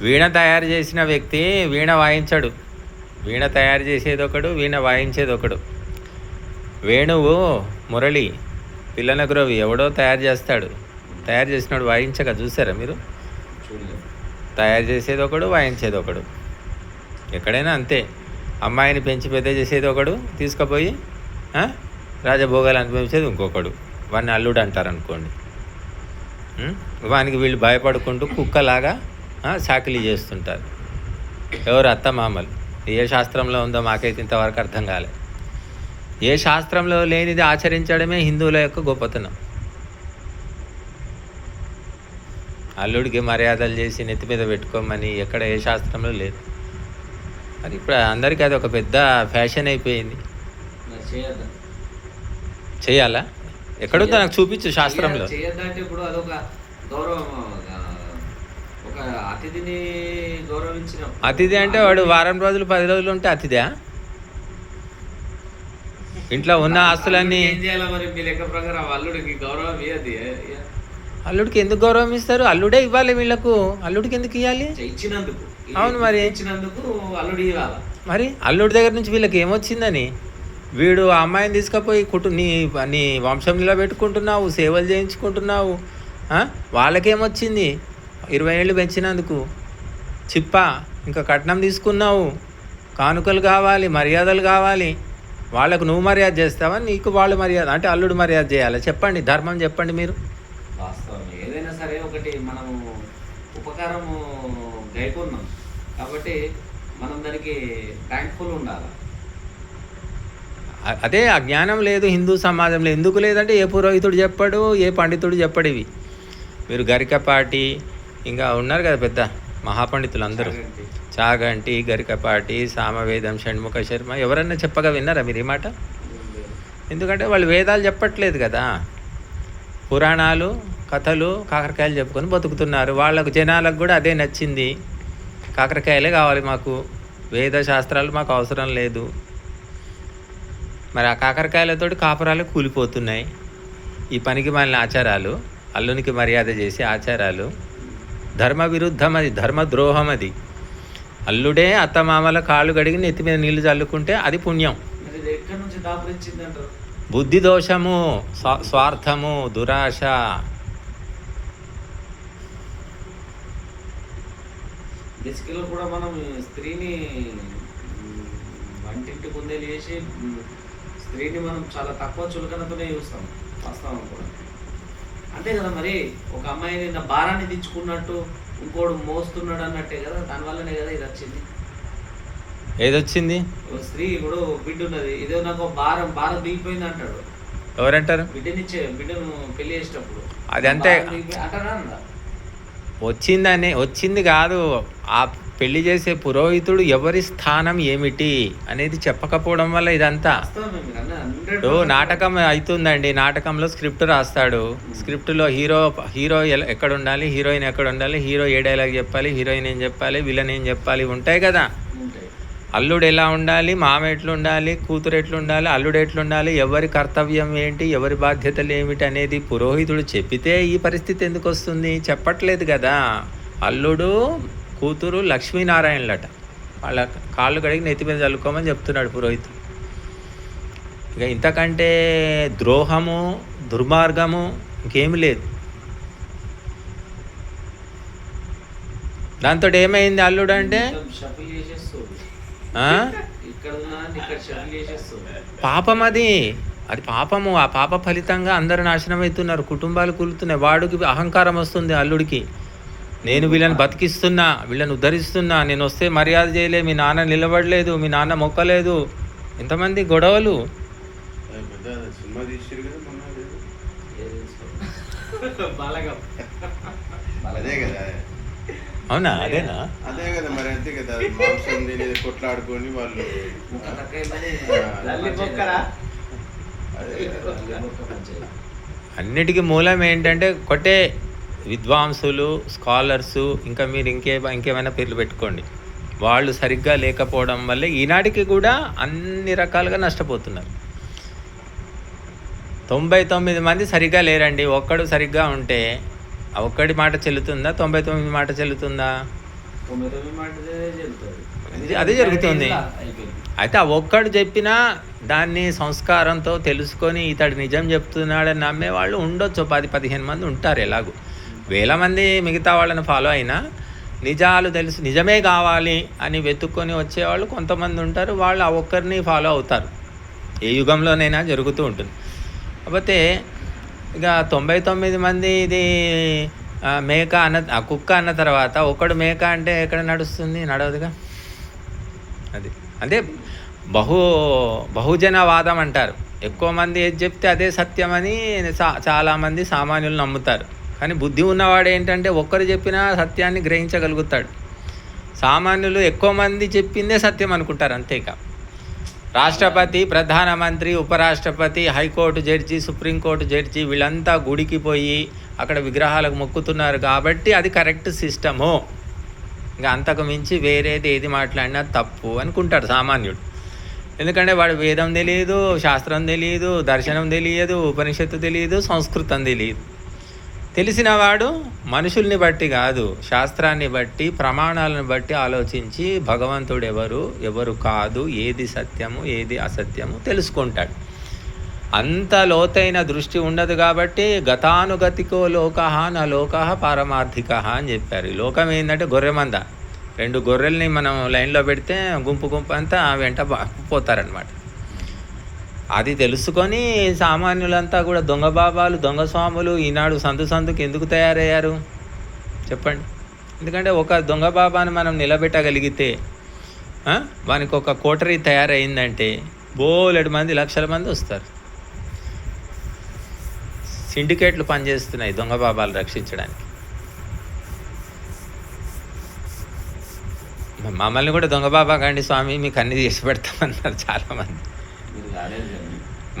వీణ తయారు చేసిన వ్యక్తి వీణ వాయించడు. వీణ తయారు చేసేది ఒకడు వీణ వాయించేది ఒకడు వేణువు మురళి పిల్లన గ్రోవి ఎవడో తయారు చేస్తాడు. తయారు చేసినోడు వాయించక చూసారా మీరు? తయారు చేసేది ఒకడు వాయించేది ఒకడు ఎక్కడైనా అంతే. అమ్మాయిని పెంచి పెద్ద చేసేది ఒకడు తీసుకుపోయి రాజభోగాలు అనిపించేది ఇంకొకడు. వాడిని అల్లుడు అంటారు అనుకోండి? వానికి వీళ్ళు భయపడుకుంటూ కుక్కలాగా చాకిరీ చేస్తుంటారు. ఎవరు? అత్త మామలు. ఏ శాస్త్రంలో ఉందో మాకైతే ఇంతవరకు అర్థం కాలే. ఏ శాస్త్రంలో లేనిది ఆచరించడమే హిందువుల యొక్క గొప్పతనం. అల్లుడికి మర్యాదలు చేసి నెత్తి మీద పెట్టుకోమని ఎక్కడ ఏ శాస్త్రంలో లేదు. అది ఇప్పుడు అందరికీ అది ఒక పెద్ద ఫ్యాషన్ అయిపోయింది. మరి చేయాలా? ఎక్కడుందో నాకు చూపించు శాస్త్రంలో చేయొద్దంటే ఇప్పుడు అదొక గౌరవం ఆ, ఒక అతిథిని గౌరవించిన అతిథి అంటే వాడు వారం రోజులు పది రోజులు ఉంటే అతిథా ఇంట్లో ఉన్న ఆస్తులన్నీ ఏం చేయాలి మరి? మీ లెక్క ప్రకారం అల్లుడికి గౌరవం ఇవ్వదు అల్లుడికి ఎందుకు గౌరవం ఇస్తారు? అల్లుడే ఇవ్వాలి వీళ్ళకు. అల్లుడికి ఎందుకు ఇవ్వాలి ఇచ్చినందుకు అవును మరి. ఇచ్చినందుకు అల్లుడు ఇవ్వాలి? మరి అల్లుడి దగ్గర నుంచి వీళ్ళకి ఏమొచ్చిందని? వీడు ఆ అమ్మాయిని తీసుకుపోయి కుటు నీ నీ వంశం నిలబెట్టుకుంటున్నావు సేవలు చేయించుకుంటున్నావు? వాళ్ళకేమొచ్చింది? ఇరవై ఏళ్ళు పెంచినందుకు. చిప్ప ఇంకా కట్నం తీసుకున్నావు. కానుకలు కావాలి మర్యాదలు కావాలి. వాళ్ళకు నువ్వు మర్యాద చేస్తావా? నీకు వాళ్ళు మర్యాద అంటే అల్లుడు మర్యాద చేయాలి? చెప్పండి ధర్మం చెప్పండి మీరు. వాస్తవం. ఏదైనా సరే ఒకటి మనము ఉపకారము గైకున్నాం. కాబట్టి మనం దానికి థ్యాంక్ఫుల్ ఉండాలి? అదే అజ్ఞానం లేదు హిందూ సమాజంలో ఎందుకు లేదంటే ఏ పురోహితుడు చెప్పడు ఏ పండితుడు చెప్పడు ఇవి. మీరు గరికపాటి ఇంకా ఉన్నారు కదా పెద్ద మహాపండితులు అందరూ. చాగంటి. గరికపాటి సామవేదం షణ్ముఖ శర్మ ఎవరన్నా చెప్పగా విన్నారా మీరు ఈ మాట? ఎందుకంటే వాళ్ళు వేదాలు చెప్పట్లేదు కదా. పురాణాలు కథలు కాకరకాయలు చెప్పుకొని బతుకుతున్నారు. వాళ్ళకు జనాలకు కూడా అదే నచ్చింది. కాకరకాయలే కావాలి మాకు. వేద శాస్త్రాలు మాకు అవసరం లేదు. మరి ఆ కాకరకాయలతోటి కాపురాలు కూలిపోతున్నాయి. ఈ పనికి మాలిన ఆచారాలు అల్లునికి మర్యాద చేసే ఆచారాలు ధర్మ విరుద్ధం అది ధర్మ ద్రోహం అది అల్లుడే అత్తమామల కాళ్ళు గడిగి నెత్తి మీద నీళ్ళు చల్లుకుంటే అది పుణ్యం. బుద్ధి దోషము స్వా- స్వార్థము దురాశ. కూడా మనం స్త్రీని వంటింటి కుందేలు స్త్రీని మనం చాలా తక్కువ చులకనతోనే చూస్తాం వాస్తవం కూడా. అంతే కదా మరి? ఒక అమ్మాయిని నా భారాన్ని దించుకున్నట్టు ఇంకోడు మోస్తున్నాడు అన్నట్టే కదా? దానివల్లనే కదా ఇది వచ్చింది. ఏదొచ్చింది ఒక స్త్రీ ఇప్పుడు బిడ్డ ఉన్నది. ఇదో నాకు భారం భారం దిగిపోయింది అంటాడు. ఎవరంటారు? బిడ్డనిచ్చే బిడ్డను పెళ్ళి చేసేటప్పుడు. అది అంతే. అంటారా? వచ్చిందని వచ్చింది కాదు. ఆ పెళ్ళి చేసే పురోహితుడు ఎవరి స్థానం ఏమిటి అనేది చెప్పకపోవడం వల్ల ఇదంతా. వాస్తవమే మీరు అన్నది 100% ఇప్పుడు నాటకం అవుతుందండి నాటకంలో స్క్రిప్ట్ రాస్తాడు. స్క్రిప్ట్లో హీరో హీరో ఎక్కడ ఉండాలి హీరోయిన్ ఎక్కడ ఉండాలి హీరో ఏ డైలాగ్ చెప్పాలి? హీరోయిన్ ఏం చెప్పాలి? విలన్ ఏం చెప్పాలి? ఉంటాయి కదా. అల్లుడు ఎలా ఉండాలి? మామ ఎట్లుండాలి? కూతురు ఎట్లుండాలి? అల్లుడు ఎట్లుండాలి? ఎవరి కర్తవ్యం ఏంటి? ఎవరి బాధ్యతలు ఏమిటి? అనేది పురోహితుడు చెప్పితే ఈ పరిస్థితి ఎందుకు వస్తుంది? చెప్పట్లేదు కదా. అల్లుడు కూతురు లక్ష్మీనారాయణలట. వాళ్ళ కాళ్ళు కడిగి నెత్తి మీద చల్లుకోమని చెప్తున్నాడు పురోహితుడు ఇక ఇంతకంటే ద్రోహము దుర్మార్గము ఇంకేమి లేదు. దాంతో ఏమైంది అల్లుడు అంటే? పాపం అది. అది పాపము. ఆ పాప ఫలితంగా అందరు నాశనం అవుతున్నారు కుటుంబాలు కూలుతున్నాయి. వాడికి అహంకారం వస్తుంది అల్లుడికి. నేను వీళ్ళని బతికిస్తున్నా వీళ్ళని ఉద్ధరిస్తున్నా నేను వస్తే మర్యాద చేయలే మీ నాన్న నిలబడలేదు మీ నాన్న మొక్కలేదు. ఎంతమంది గొడవలు? అవునా? అదేనా? అదే కదా మరి అంతే కదా. మాంసం తినేది కొట్లాడుకొని వాళ్ళు. అన్నిటికీ మూలం ఏంటంటే ఒకటే విద్వాంసులు స్కాలర్సు ఇంకా మీరు ఇంకే ఇంకేమైనా పేర్లు పెట్టుకోండి. వాళ్ళు సరిగ్గా లేకపోవడం వల్ల ఈనాటికి కూడా అన్ని రకాలుగా నష్టపోతున్నారు. తొంభై తొమ్మిది మంది సరిగ్గా లేరండి. ఒక్కడు సరిగ్గా ఉంటే ఒక్కడి మాట చెల్లుతుందా? తొంభై తొమ్మిది మాట చెల్లుతుందా? అదే జరుగుతుంది. అయితే ఆ ఒక్కడు చెప్పినా దాన్ని సంస్కారంతో తెలుసుకొని ఇతడు నిజం చెప్తున్నాడని నమ్మే వాళ్ళు ఉండొచ్చు. పది పదిహేను మంది ఉంటారు ఎలాగూ. వేల మంది మిగతా వాళ్ళని ఫాలో అయినా నిజాలు తెలుసు నిజమే కావాలి అని వెతుక్కొని వచ్చేవాళ్ళు కొంతమంది ఉంటారు. వాళ్ళు ఆ ఒక్కరిని ఫాలో అవుతారు. ఏ యుగంలోనైనా జరుగుతూ ఉంటుంది. కాకపోతే ఇక తొంభై తొమ్మిది మంది ఇది మేక అన్న ఆ కుక్క అన్న తర్వాత ఒకడు మేక అంటే ఎక్కడ నడుస్తుంది? నడవదుగా? అది. అంటే బహు బహుజనవాదం అంటారు. ఎక్కువ మంది ఏది చెప్తే అదే సత్యమని సా చాలామంది సామాన్యులు నమ్ముతారు. కానీ బుద్ధి ఉన్నవాడు ఏంటంటే ఒక్కరు చెప్పినా సత్యాన్ని గ్రహించగలుగుతాడు. సామాన్యులు ఎక్కువ మంది చెప్పిందే సత్యం అనుకుంటారు అంతేకా. రాష్ట్రపతి ప్రధానమంత్రి ఉపరాష్ట్రపతి హైకోర్టు జడ్జి సుప్రీంకోర్టు జడ్జి వీళ్ళంతా గుడికి పోయి అక్కడ విగ్రహాలకు మొక్కుతున్నారు కాబట్టి అది కరెక్ట్ సిస్టము. ఇంకా అంతకు మించి వేరేది ఏది మాట్లాడినా తప్పు అనుకుంటాడు సామాన్యుడు. ఎందుకంటే వాడు వేదం తెలియదు శాస్త్రం తెలియదు దర్శనం తెలియదు ఉపనిషత్తు తెలియదు సంస్కృతం తెలియదు తెలిసినవాడు మనుషుల్ని బట్టి కాదు శాస్త్రాన్ని బట్టి ప్రమాణాలను బట్టి ఆలోచించి భగవంతుడు ఎవరు ఎవరు కాదు ఏది సత్యము ఏది అసత్యము తెలుసుకుంటాడు. అంత లోతైన దృష్టి ఉండదు కాబట్టి గతానుగతికో లోక నా లోక పారమార్థిక అని చెప్పారు. ఈ లోకం ఏంటంటే గొర్రెమంద. రెండు గొర్రెల్ని మనం లైన్లో పెడితే గుంపు గుంపు అంతా వెంట పోతారనమాట అది తెలుసుకొని సామాన్యులంతా కూడా దొంగ బాబాలు దొంగ స్వాములు ఈనాడు సందు సందుకు ఎందుకు తయారయ్యారు? చెప్పండి. ఎందుకంటే ఒక దొంగ బాబాను మనం నిలబెట్టగలిగితే వానికి ఒక కోటరీ తయారైందంటే బోలెడు మంది లక్షల మంది వస్తారు. సిండికేట్లు పనిచేస్తున్నాయి దొంగ బాబాలు రక్షించడానికి. మమ్మల్ని కూడా దొంగ బాబా కండి స్వామి మీకు అన్ని చేసి పెడతామన్నారు చాలామంది.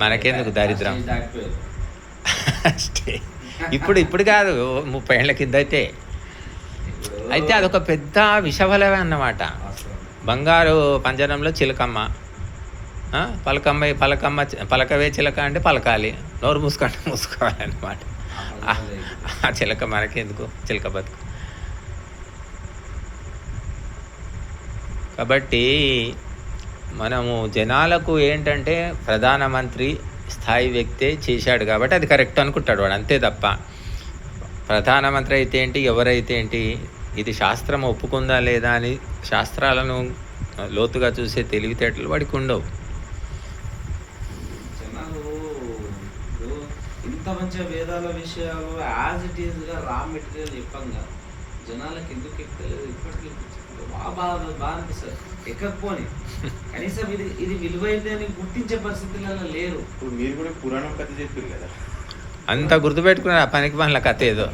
మనకెందుకు దరిద్రం? స్టేజ్ ఇప్పుడు ఇప్పుడు కాదు ముప్పై ఏళ్ళ కింద అయితే. అయితే అదొక పెద్ద విషఫలమే అన్నమాట. బంగారు పంజరంలో చిలకమ్మ. పలకమ్మ పలకమ్మ పలకవే చిలక అంటే పలకాలి. నోరు మూసుకుంటే మూసుకోవాలన్నమాట. ఆ చిలక మనకెందుకు? చిలక బతుకు. కాబట్టి మనము జనాలకు ఏంటంటే ప్రధానమంత్రి స్థాయి వ్యక్తే చేశాడు కాబట్టి అది కరెక్ట్ అనుకుంటాడు వాడు అంతే తప్ప. ప్రధానమంత్రి అయితే ఏంటి ఎవరైతే ఏంటి ఇది శాస్త్రం ఒప్పుకుందా లేదా అని శాస్త్రాలను లోతుగా చూసే తెలివితేటలు వాడికి ఉండవు. ఇంత మంచి వేదాల విషయాలు యాజ్ ఇట్ ఈస్గా రా మెటీరియల్ చెప్పంగా జనాలకు ఎందుకు ఎక్కలేదు ఇప్పటికీ బాగా బాగా బాగా అనిపిస్తుంది. ఎక్కకపోని కనీసం ఇది ఇది విలువైంది అని గుర్తించే పరిస్థితులలో లేరు. ఇప్పుడు మీరు కూడా పురాణం కథ చెప్పారు కదా. అంత గుర్తుపెట్టుకున్నారు ఆ పనికి పనుల కథ ఏదో.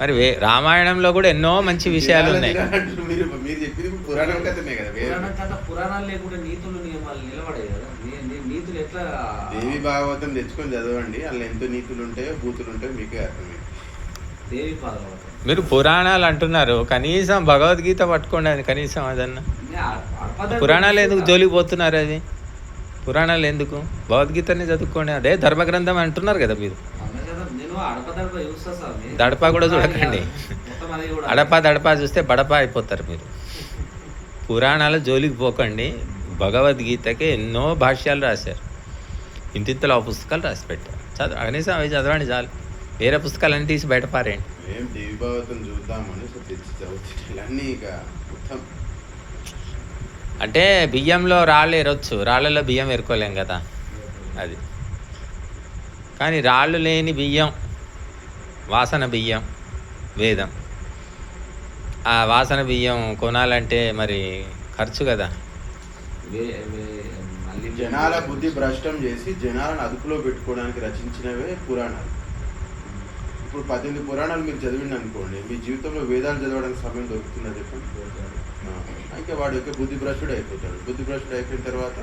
మరి వే రామాయణంలో కూడా ఎన్నో మంచి విషయాలు ఉన్నాయి. అంటున్నారు మీరు మీరు చెప్పింది ఇప్పుడు పురాణం కథనే కదా వేరే. పురాణం కథ పురాణాలు లేకుండా నీతులు నియమాలు నిలబడే కదా. నీ- నీ- నీతులు ఎట్లా దేవి భాగవతం తెచ్చుకొని చదవండి. అందులో ఎంత నీతులు ఉంటాయో బూతులు ఉంటాయో మీకే అర్థమైంది. దేవి పాదవతం మీరు పురాణాలు అంటున్నారు. కనీసం భగవద్గీత పట్టుకోండి అది కనీసం అదన్నా. పురాణాలు ఎందుకు జోలికి పోతున్నారు అది? పురాణాలు ఎందుకు? భగవద్గీతనే చదువుకోండి. అదే ధర్మగ్రంథం అంటున్నారు కదా మీరు. దడప కూడా చూడకండి. మొత్తం అడపా దడపా చూస్తే బడపా అయిపోతారు మీరు. పురాణాల జోలికి పోకండి. భగవద్గీతకి ఎన్నో భాష్యాలు రాశారు. ఇంతింతలో ఆ పుస్తకాలు రాసి పెట్టారు. చదువు కనీసం అవి చదవండి చాలు. వేరే పుస్తకాలన్నీ తీసి బయటపారేయండి మేము దేవి భాగవతం చూద్దామని తెచ్చి చదువుతుంది అన్నీ ఇక మొత్తం. అంటే బియ్యంలో రాళ్ళు ఎరొచ్చు రాళ్ళలో బియ్యం ఎరుకోలేం కదా? అది. కానీ రాళ్ళు లేని బియ్యం వాసన బియ్యం వేదం. ఆ వాసన బియ్యం కొనాలంటే మరి ఖర్చు కదా? జనాల బుద్ధి భ్రష్టం చేసి జనాలను అదుపులో పెట్టుకోవడానికి రచించినవే పురాణాలు. ఇప్పుడు పద్దెనిమిది పురాణాలు మీరు చదివిండి అనుకోండి మీ జీవితంలో వేదాలు చదవడానికి సమయం దొరుకుతుందా చెప్పండి? ఇంకా వాడు యొక్క బుద్ధి భ్రష్టుడు అయిపోతాడు. బుద్ధి భ్రష్టుడు అయిపోయిన తర్వాత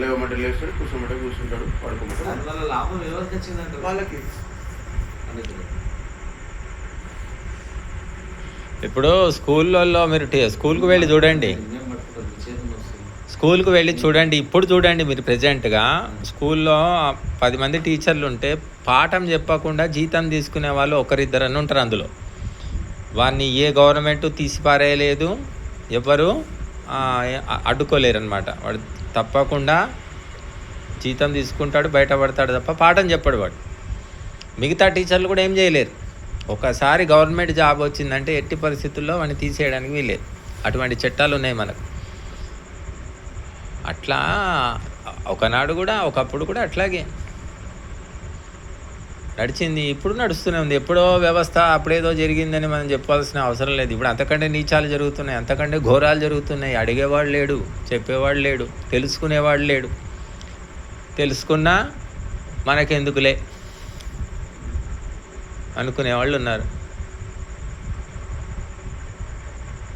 లేవమంటే లేస్తాడు కూర్చోమంటే కూర్చుంటాడు పడుకోమంటే దానివల్ల లాభం ఎవరికి వచ్చిందంటే వాళ్ళకి. ఇప్పుడు స్కూళ్ళల్లో మీరు స్కూల్కి వెళ్ళి చూడండి పుణ్యం పట్టుకుంటుంది, చేతులు వస్తుంది. స్కూల్కి వెళ్ళి చూడండి ఇప్పుడు చూడండి మీరు ప్రజెంట్గా. స్కూల్లో పది మంది టీచర్లు ఉంటే పాఠం చెప్పకుండా జీతం తీసుకునే వాళ్ళు ఒకరిద్దరని ఉంటారు అందులో. వారిని ఏ గవర్నమెంట్ తీసిపారేయలేదు ఎవరు అడ్డుకోలేరు అనమాట వాడు తప్పకుండా జీతం తీసుకుంటాడు బయటపడతాడు తప్ప పాఠం చెప్పడు వాడు. మిగతా టీచర్లు కూడా ఏం చేయలేరు. ఒకసారి గవర్నమెంట్ జాబ్ వచ్చిందంటే ఎట్టి పరిస్థితుల్లో వాడిని తీసేయడానికి వీలేదు అటువంటి చట్టాలు ఉన్నాయి మనకు. అట్లా ఒకనాడు కూడా ఒకప్పుడు కూడా అట్లాగే. నడిచింది ఇప్పుడు నడుస్తూనే ఉంది. ఎప్పుడో వ్యవస్థ అప్పుడేదో జరిగిందని మనం చెప్పాల్సిన అవసరం లేదు. ఇప్పుడు అంతకంటే నీచాలు జరుగుతున్నాయి అంతకంటే ఘోరాలు జరుగుతున్నాయి. అడిగేవాడు లేడు చెప్పేవాడు లేడు తెలుసుకునేవాడు లేడు. తెలుసుకున్నా మనకెందుకులే అనుకునేవాళ్ళు ఉన్నారు.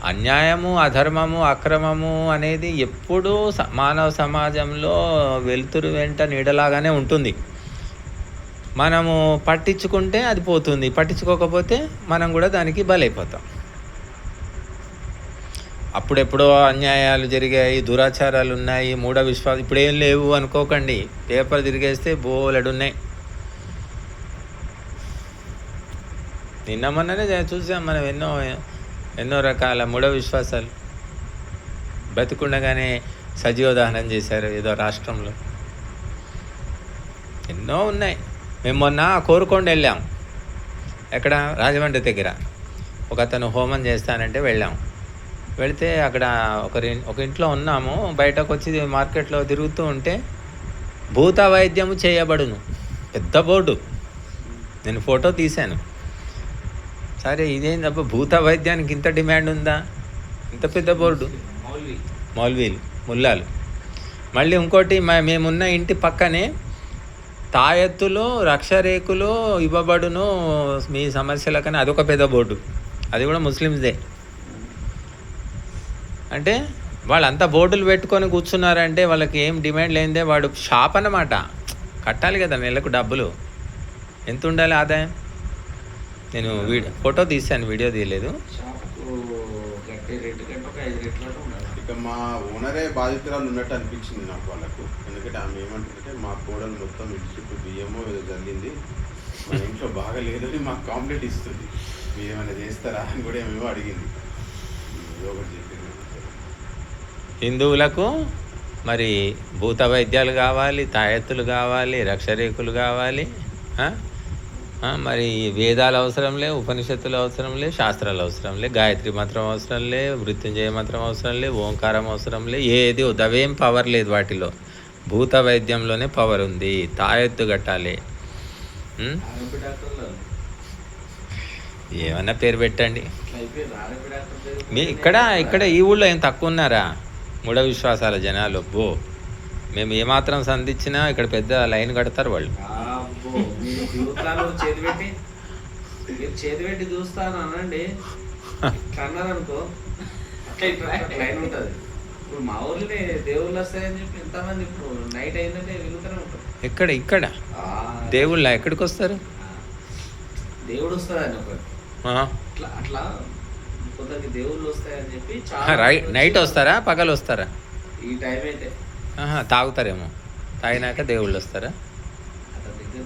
అన్యాయము అధర్మము అక్రమము అనేది ఎప్పుడూ స- మానవ సమాజంలో వెలుతురు వెంట నీడలాగానే ఉంటుంది. మనము పట్టించుకుంటే అది పోతుంది. పట్టించుకోకపోతే మనం కూడా దానికి బలైపోతాం. అప్పుడెప్పుడో అన్యాయాలు జరిగాయి దురాచారాలు ఉన్నాయి మూఢ విశ్వాసం ఇప్పుడు ఏం లేవు అనుకోకండి. పేపర్ తిరిగేస్తే బోలెడున్నాయి. నిన్న మొన్ననే చూసాం మనం ఎన్నో ఎన్నో రకాల మూఢ విశ్వాసాలు. బతికుండగానే సజీవదహనం చేశారు ఏదో రాష్ట్రంలో. ఎన్నో ఉన్నాయి. మేము మొన్న కోరుకొండ వెళ్ళాం. ఎక్కడ? రాజమండ్రి దగ్గర. ఒక అతను హోమం చేస్తానంటే వెళ్ళాం. వెళితే అక్కడ ఒకరి ఒక ఇంట్లో ఉన్నాము. బయటకు వచ్చి మార్కెట్లో తిరుగుతూ ఉంటే భూత వైద్యము చేయబడును. పెద్ద బోర్డు. నేను ఫోటో తీశాను. సరే ఇదేందబ్బా భూత వైద్యానికి ఇంత డిమాండ్ ఉందా? ఇంత పెద్ద బోర్డు? మౌల్వీలు ముల్లాలు. మళ్ళీ ఇంకోటి మ- మేమున్న ఇంటి పక్కనే తాయెత్తులు రక్షరేకులు ఇవ్వబడును మీ సమస్యలకని అదొక పెద్ద బోర్డు. అది కూడా ముస్లిమ్స్దే. అంటే వాళ్ళంతా బోర్డులు పెట్టుకొని కూర్చున్నారంటే వాళ్ళకి ఏం డిమాండ్ లేనిదే వాడు షాప్ అన్నమాట. కట్టాలి కదా నెలకు డబ్బులు. ఎంత ఉండాలి ఆదాయం? నేను వీడియో ఫోటో తీశాను వీడియో తీయలేదు. ఇక మా ఓనరే బాధితురాలు ఉన్నట్టు అనిపించింది నాకు వాళ్ళకు. ఎందుకంటే ఆమె ఏమంటుందంటే మా కోడలు మొత్తం ఇంటి బియ్యమో ఏదో జరిగింది మా ఇంట్లో బాగా లేదని మాకు కాంప్లైంట్ ఇస్తుంది. మీరు ఏమైనా చేస్తారా అని కూడా ఏమేమో అడిగింది. ఒకటి చెప్పింది. హిందువులకు మరి భూత వైద్యాలు కావాలి తాయెత్తులు కావాలి రక్షరేకులు కావాలి మరి వేదాలు అవసరం లే ఉపనిషత్తులు అవసరం లే శాస్త్రాలు అవసరం లే గాయత్రి మంత్రం అవసరం లే మృత్యుంజయ మంత్రం అవసరం లే ఓంకారం అవసరం లే ఏది వద్దు. అవేం పవర్ లేదు వాటిలో. భూత వైద్యంలోనే పవర్ ఉంది తాయెత్తు కట్టాలి. ఏమన్నా పేరు పెట్టండి. మీ ఇక్కడ ఇక్కడ ఈ ఊళ్ళో ఏం తక్కువ ఉన్నారా? మూఢ విశ్వాసాల జనాలు బో మేము ఏమాత్రం సంధించినా ఇక్కడ పెద్ద లైన్ కడతారు వాళ్ళు. చూస్తాను చేతి పెట్టి మీరు చేతి పెట్టి చూస్తాను అనండి. అన్నారనుకో లైన్ ఉంటుంది. ఇప్పుడు మా ఊర్లోనే దేవుళ్ళు వస్తాయని చెప్పి ఎంతమంది ఇప్పుడు నైట్ అయిందంటే వెళ్తూనే ఉంటారు. ఎక్కడ ఇక్కడ? దేవుళ్ళ ఎక్కడికి వస్తారు? దేవుడు వస్తాడని ఒకటి అట్లా అట్లా కొందరికి దేవుళ్ళు వస్తాయని చెప్పి నైట్ వస్తారా? పగలు వస్తారా? ఈ టైం అయితే. తాగుతారేమో. తాగినాక దేవుళ్ళు వస్తారా?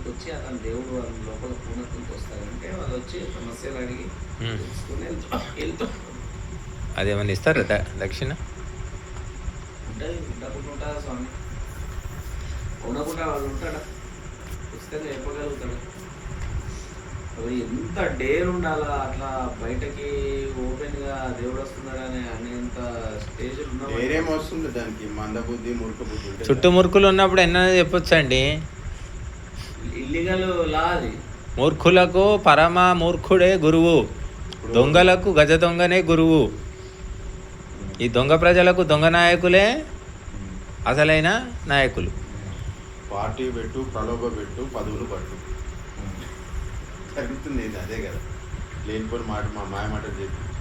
దగ్గరికి వచ్చి అతని దేవుడు వాళ్ళ లోపల పూర్ణత్వంకి వస్తారంటే వాళ్ళు వచ్చి సమస్యలు అడిగి. తెలుసుకుని వెళ్తూ వెళ్తూ. అదేమన్నా ఇస్తారా దక్షిణ? ఉంటుంది ఉండకుండా ఉంటుందా స్వామి? ఉండకుండా వాడు ఉంటాడా? ఖచ్చితంగా చెప్పగలుగుతాడు? అది ఎంత డేర్ ఉండాలా అట్లా బయటకి ఓపెన్గా దేవుడు వస్తున్నాడు అని అనేంత స్టేజ్ వేరేం వస్తుంది దానికి? మందబుద్ధి మురుక బుద్ధి ఉంటే చుట్టుమురుకులు ఉన్నప్పుడు ఎన్నో చెప్పొచ్చండి. ఇల్లీగల్ లా అది. మూర్ఖులకు పరమ మూర్ఖుడే గురువు. దొంగలకు గజ దొంగనే గురువు. ఈ దొంగ ప్రజలకు దొంగ నాయకులే అసలైన నాయకులు. పార్టీ పెట్టు ప్రలోభ పెట్టు పదవులు పట్టు. జరుగుతుంది అదే కదా. లేనిపోయిన మాట మా మాయ మాట చెప్పి.